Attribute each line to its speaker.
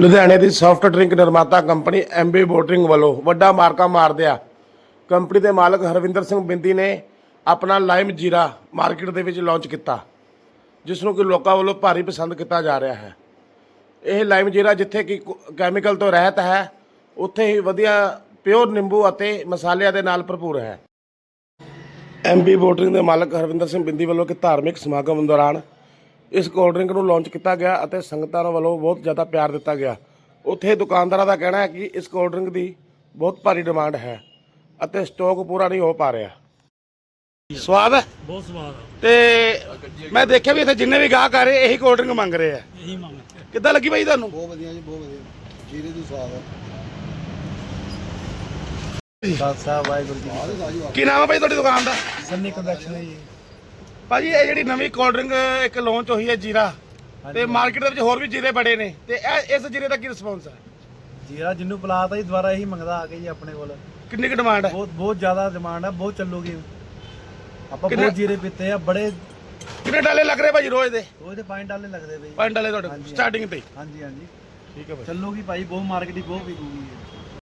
Speaker 1: ਲੁਧਿਆਣੇ ਦੀ soft drink ਨਿਰਮਾਤਾ ਕੰਪਨੀ ਐਮਬੀ ਬੋਟਰਿੰਗ ਵੱਲੋਂ ਵੱਡਾ ਮਾਰਕਾ ਮਾਰਦਿਆ ਕੰਪਨੀ ਦੇ ਮਾਲਕ ਹਰਵਿੰਦਰ ਸਿੰਘ ਬਿੰਦੀ ਨੇ ਆਪਣਾ ਲਾਈਮ ਜੀਰਾ ਮਾਰਕੀਟ ਦੇ ਵਿੱਚ ਲਾਂਚ ਕੀਤਾ ਜਿਸ ਨੂੰ ਕਿ ਲੋਕਾਂ ਵੱਲੋਂ ਭਾਰੀ ਪਸੰਦ ਕੀਤਾ ਜਾ ਰਿਹਾ ਹੈ। ਇਹ ਲਾਈਮ ਜੀਰਾ ਜਿੱਥੇ ਕਿ ਕੈਮੀਕਲ ਤੋਂ ਰਹਿਤ ਹੈ, ਉੱਥੇ ਹੀ ਵਧੀਆ ਪਿਓਰ ਨਿੰਬੂ ਅਤੇ ਮਸਾਲਿਆਂ ਦੇ ਨਾਲ ਭਰਪੂਰ ਹੈ। ਐਮਬੀ ਬੋਟਰਿੰਗ ਦੇ ਮਾਲਕ ਹਰਵਿੰਦਰ ਸਿੰਘ ਬਿੰਦੀ ਵੱਲੋਂ ਕਿ ਧਾਰਮਿਕ ਸਮਾਗਮ ਦੌਰਾਨ ਇਸ ਕੋਲਡ ਡਰਿੰਕ ਨੂੰ ਲਾਂਚ ਕੀਤਾ ਗਿਆ ਅਤੇ ਸੰਗਤਾਂ ਵੱਲੋਂ ਬਹੁਤ ਜ਼ਿਆਦਾ ਪਿਆਰ ਦਿੱਤਾ ਗਿਆ। ਉੱਥੇ ਦੁਕਾਨਦਾਰਾਂ ਦਾ ਕਹਿਣਾ ਹੈ ਕਿ ਇਸ ਕੋਲਡ ਡਰਿੰਕ ਦੀ ਬਹੁਤ ਭਾਰੀ ਡਿਮਾਂਡ ਹੈ ਅਤੇ ਸਟਾਕ ਪੂਰਾ ਨਹੀਂ ਹੋ ਪਾ ਰਿਹਾ। ਸਵਾਦ ਹੈ?
Speaker 2: ਬਹੁਤ ਸਵਾਦ ਆ।
Speaker 1: ਤੇ ਮੈਂ ਦੇਖਿਆ ਵੀ ਇੱਥੇ ਜਿੰਨੇ ਵੀ ਗਾਹਕ ਆ ਰਹੇ ਇਹੀ ਕੋਲਡ ਡਰਿੰਕ ਮੰਗ ਰਹੇ ਆ।
Speaker 2: ਇਹੀ ਮੰਗ
Speaker 1: ਕਿੱਦਾਂ ਲੱਗੀ ਬਾਈ ਤੁਹਾਨੂੰ?
Speaker 3: ਬਹੁਤ ਵਧੀਆ ਜੀ ਬਹੁਤ ਵਧੀਆ। ਜੀਰੇ ਦੀ ਸਵਾਦ ਹੈ ਖਾਲਸਾ ਵਾਹਿਗੁਰੂ ਜੀ ਕੀ
Speaker 1: ਕੀ ਨਾਮ ਹੈ ਬਾਈ ਤੁਹਾਡੀ ਦੁਕਾਨ ਦਾ?
Speaker 3: ਸੰਨੀ ਕੰਵੈਕਸ਼ਨ ਹੈ ਜੀ।
Speaker 1: ਭਾਜੀ ਇਹ ਜਿਹੜੀ ਨਵੀਂ ਕੋਲਡ ਡਰਿੰਕ ਇੱਕ ਲਾਂਚ ਹੋਈ ਹੈ ਜੀਰਾ। ਤੇ ਮਾਰਕੀਟ ਦੇ ਵਿੱਚ ਹੋਰ ਵੀ ਜੀਰੇ ਬੜੇ ਨੇ। ਤੇ ਇਹ ਇਸ ਜੀਰੇ ਦਾ ਕੀ ਰਿਸਪੌਂਸ ਹੈ?
Speaker 3: ਜੀਰਾ ਜਿੰਨੂੰ ਪਲਾਤਾ ਜੀ ਦੁਬਾਰਾ ਇਹੀ ਮੰਗਦਾ ਆ ਕੇ ਜੀ ਆਪਣੇ ਕੋਲ।
Speaker 1: ਕਿੰਨੀ ਕੁ ਡਿਮਾਂਡ ਹੈ?
Speaker 3: ਬਹੁਤ ਬਹੁਤ ਜ਼ਿਆਦਾ ਡਿਮਾਂਡ ਹੈ ਬਹੁਤ ਚੱਲੂਗੀ। ਆਪਾਂ ਬਹੁਤ ਜੀਰੇ ਪੀਤੇ ਆ ਬੜੇ
Speaker 1: ਕਿੰਨੇ ਡਾਲੇ ਲੱਗ ਰਹੇ ਭਾਜੀ ਰੋਜ਼ ਦੇ?
Speaker 3: ਉਹ ਤੇ 5 ਡਾਲੇ ਲੱਗਦੇ ਬਈ
Speaker 1: ਪੰਜ ਡਾਲੇ ਤੁਹਾਡੇ। ਸਟਾਰਟਿੰਗ ਤੇ।
Speaker 3: ਹਾਂਜੀ ਹਾਂਜੀ।
Speaker 1: ਠੀਕ ਹੈ ਭਾਈ
Speaker 3: ਚੱਲੂਗੀ ਭਾਈ ਬਹੁਤ ਮਾਰਕੀਟ ਹੀ ਬਹੁਤ ਵਿਕੂਗੀ